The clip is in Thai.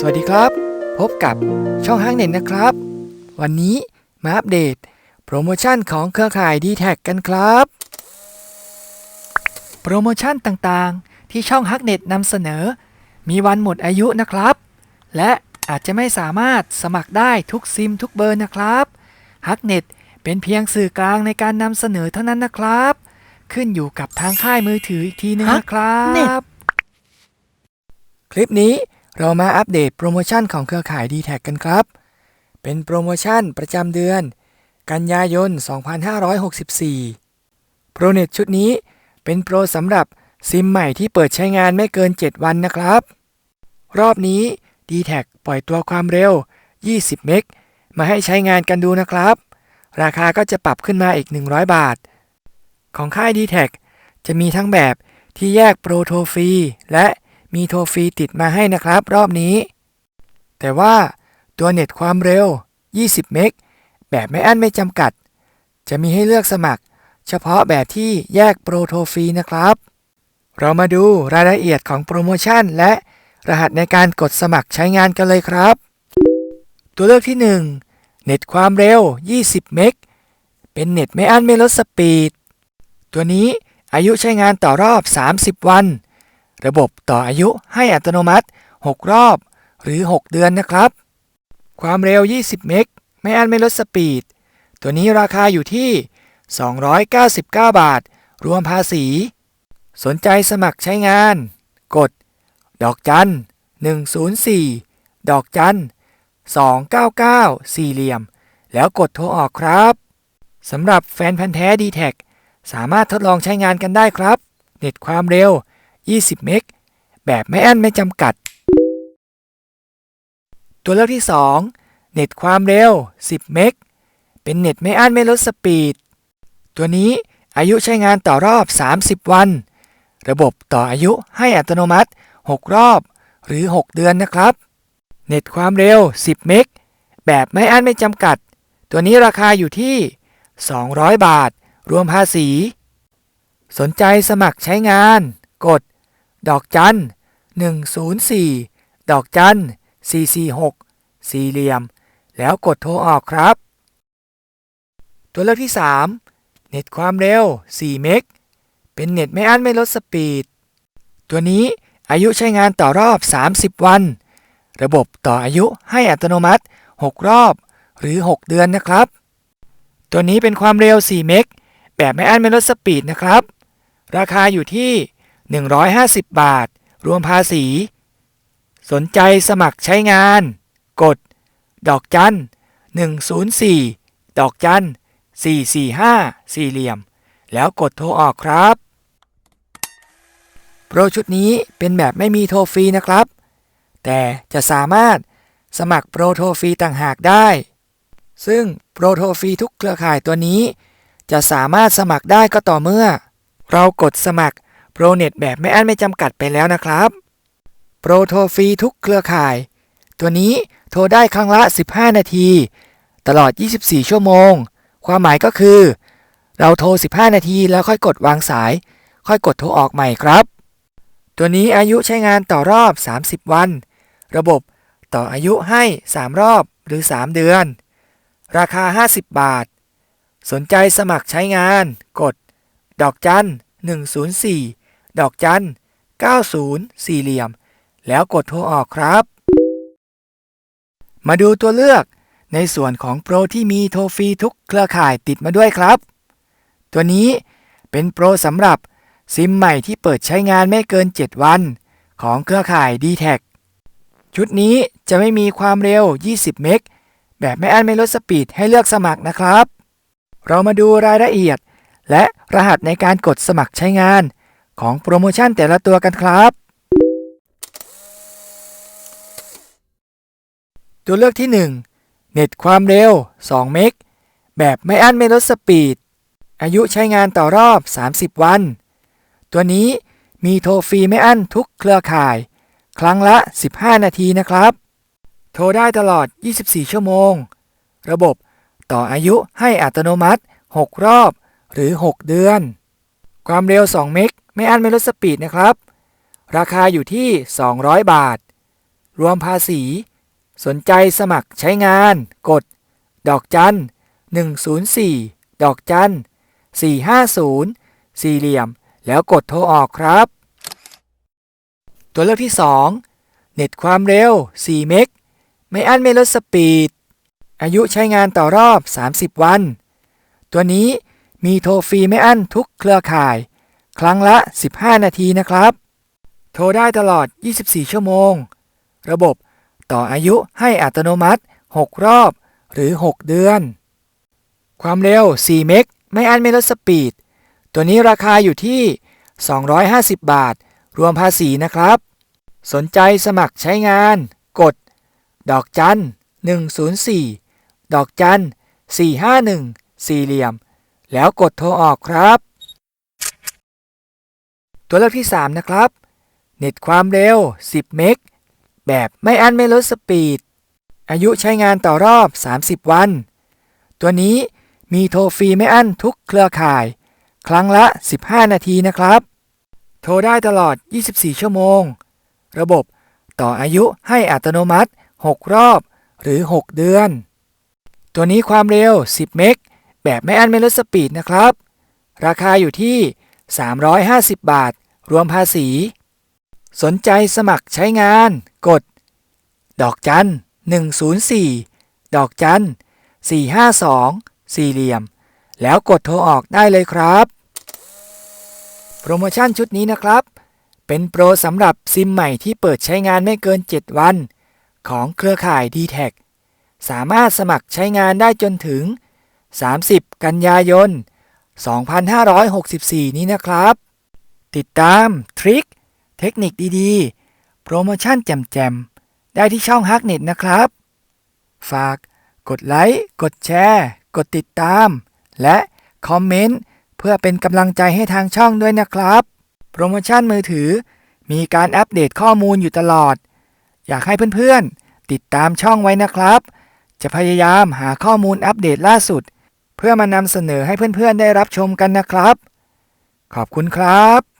สวัสดีครับ พบกับช่องห้างเน็ตนะครับ วันนี้มาอัปเดต โปรโมชั่นของเครือข่าย d t แทกันครับ โปรโมชั่นต่างๆ ที่ช่องฮักเน็ตนำเสนอ มีวันหมดอายุนะครับ และอาจจะไม่สามารถสมัครได้ทุกซิมทุกเบอร์นะครับฮักเน็ตเป็นเพียงสื่อกลางในการนำเสนอเท่านั้นนะครับ ขึ้นอยู่กับทางค่ายมือถืออีกทีนึงนะครั Hacknet บคลิปนี้ เรามาอัปเดตโปรโมชั่นของเครือข่าย d t แทกันครับ เป็นโปรโมชั่นประจำเดือน กันยายน 2564 โปรเน็ตชุดนี้เป็นโปรสำหรับซิมใหม่ที่เปิดใช้งานไม่เกิน 7 วันนะครับ รอบนี้ d t แทปล่อยตัวความเร็ว 20 เมก มาให้ใช้งานกันดูนะครับ ราคาก็จะปรับขึ้นมาอีก 100 บาท ของค่าย d t แทจะมีทั้งแบบที่แยกโปรโทรฟรีและ มีโทรฟรีติดมาให้นะครับรอบนี้ แต่ว่าตัวเน็ตความเร็ว 20 เมก แบบไม่อั้นไม่จำกัด จะมีให้เลือกสมัคร เฉพาะแบบที่แยกโปรโทรฟรีนะครับ เรามาดูรายละเอียดของโปรโมชั่น และรหัสในการกดสมัครใช้งานกันเลยครับ ตัวเลือกที่ 1 เน็ตความเร็ว 20 เมก เป็นเน็ตไม่อั้นไม่ลดสปีด ตัวนี้อายุใช้งานต่อรอบ 30 วัน ระบบต่ออายุให้อัตโนมัติ 6 รอบ หรือ 6 เดือนนะครับ ความเร็ว 20 เมกไม่อันไม่ลดสปีด ตัวนี้ราคาอยู่ที่ 299 บาท รวมภาษี สนใจสมัครใช้งาน กด ดอกจัน 104 ดอกจัน 299 สี่เหลี่ยม แล้วกดโทรออกครับสำหรับแฟนพันธ์แท้ d t แทสามารถทดลองใช้งานกันได้ครับ เน็ตความเร็ว 20 เมก แบบไม่อั้นไม่จำกัด ตัวเลือกที่ 2 เน็ตความเร็ว 10 เมก เป็นเน็ตไม่อั้นไม่ลดสปีด ตัวนี้อายุใช้งานต่อรอบ 30 วัน ระบบต่ออายุให้อัตโนมัติ 6 รอบ หรือ 6 เดือนนะครับ เน็ตความเร็ว 10 เมก แบบไม่อั้นไม่จำกัด ตัวนี้ราคาอยู่ที่ 200 บาท รวมภาษี สนใจสมัครใช้งาน กด ดอกจัน104 ดอกจัน446 สี่เหลี่ยม แล้วกดโทรออกครับ ตัวเลือกที่ 3 เน็ตความเร็ว 4 เมก เป็นเน็ตไม่อั้นไม่ลดสปีด ตัวนี้อายุใช้งานต่อรอบ 30 วัน ระบบต่ออายุให้อัตโนมัติ 6 รอบ หรือ 6 เดือนนะครับ ตัวนี้เป็นความเร็ว 4 เมก แบบไม่อั้นไม่ลดสปีดนะครับ ราคาอยู่ที่ 150 บาท รวมภาษี สนใจสมัครใช้งาน กด ดอกจัน 104 ดอกจัน 445 สี่เหลี่ยม แล้วกดโทรออกครับ โปรชุดนี้เป็นแบบไม่มีโทรฟรีนะครับ แต่จะสามารถสมัครโปรโทรฟรีต่างหากได้ ซึ่งโปรโทรฟรีทุกเครือข่ายตัวนี้ จะสามารถสมัครได้ก็ต่อเมื่อ เรากดสมัคร โปรเน็ตแบบไม่อั้นไม่จำกัดไปแล้วนะครับโปรโทรฟรีทุกเครือข่าย ตัวนี้โทรได้ครั้งละ 15 นาที ตลอด 24 ชั่วโมง ความหมายก็คือ เราโทร 15 นาทีแล้วค่อยกดวางสาย ค่อยกดโทรออกใหม่ครับ ตัวนี้อายุใช้งานต่อรอบ 30 วัน ระบบต่ออายุให้ 3 รอบหรือ 3 เดือน ราคา 50 บาท สนใจสมัครใช้งาน กด ดอกจัน104 ดอกจัน 90 สี่เหลี่ยม แล้วกดโทรออกครับ มาดูตัวเลือกในส่วนของโปรที่มีโทรฟรีทุกเครือข่ายติดมาด้วยครับ ตัวนี้เป็นโปรสำหรับซิมใหม่ที่เปิดใช้งานไม่เกิน 7 วัน ของเครือข่าย d t แทชุดนี้จะไม่มีความเร็ว 20 เมก แบบไม่อั้นไม่ลดสปีดให้เลือกสมัครนะครับ เรามาดูรายละเอียด และรหัสในการกดสมัครใช้งาน ของโปรโมชั่นแต่ละตัวกันครับ ตัวเลือกที่ 1 เน็ตความเร็ว 2 เมก แบบไม่อั้นไม่ลดสปีด อายุใช้งานต่อรอบ 30 วัน ตัวนี้มีโทรฟรีไม่อั้นทุกเครือข่าย ครั้งละ 15 นาทีนะครับ โทรได้ตลอด 24 ชั่วโมง ระบบต่ออายุให้อัตโนมัติ 6 รอบ หรือ 6 เดือน ความเร็ว 2 เมก ไม่อั้นไม่ลดสปีดนะครับ ราคาอยู่ที่ 200 บาท รวมภาษี สนใจสมัครใช้งาน กด ดอกจัน 104 ดอกจัน 450 สี่เหลี่ยม แล้วกดโทรออกครับ ตัวเลือกที่ 2 เน็ตความเร็ว 4 เมก ไม่อั้นไม่ลดสปีด อายุใช้งานต่อรอบ 30 วัน ตัวนี้มีโทรฟรีไม่อั้นทุกเครือข่าย ครั้งละ 15 นาทีนะครับ โทรได้ตลอด 24 ชั่วโมง ระบบต่ออายุให้อัตโนมัติ 6 รอบหรือ 6 เดือน ความเร็ว 4 เมก ไม่อันไม่ลดสปีด ตัวนี้ราคาอยู่ที่ 250 บาท รวมภาษีนะครับ สนใจสมัครใช้งาน กด ดอกจัน 104 ดอกจัน 451 สี่เหลี่ยม แล้วกดโทรออกครับ ตัวเลือกที่ 3 นะครับ เน็ตความเร็ว 10 เมก แบบไม่อั้นไม่ลดสปีด อายุใช้งานต่อรอบ 30 วัน ตัวนี้มีโทรฟรีไม่อั้นทุกเครือข่าย ครั้งละ 15 นาทีนะครับ โทรได้ตลอด 24 ชั่วโมง ระบบต่ออายุให้อัตโนมัติ 6 รอบหรือ 6 เดือน ตัวนี้ความเร็ว 10 เมก แบบไม่อั้นไม่ลดสปีดนะครับ ราคาอยู่ที่ 350 บาท รวมภาษี สนใจสมัครใช้งาน กด ดอกจัน 104 ดอกจัน 452 สี่เหลี่ยม แล้วกดโทรออกได้เลยครับ โปรโมชั่นชุดนี้นะครับ เป็นโปรสำหรับซิมใหม่ที่เปิดใช้งานไม่เกิน 7 วัน ของเครือข่าย d t แทสามารถสมัครใช้งานได้จนถึง 30 กันยายน 2564 นี้นะครับ ติดตามทริคเทคนิคดีๆ โปรโมชั่นแจ่มๆ ได้ที่ช่องฮักเน็ตนะครับ ฝากกดไลค์กดแชร์ กดติดตาม และคอมเมนต์เพื่อเป็นกำลังใจให้ทางช่องด้วยนะครับ โปรโมชั่นมือถือ มีการอัปเดตข้อมูลอยู่ตลอด อยากให้เพื่อนๆ ติดตามช่องไว้นะครับ จะพยายามหาข้อมูลอัปเดตล่าสุด เพื่อมานำเสนอให้เพื่อนๆได้รับชมกันนะครับ ขอบคุณครับ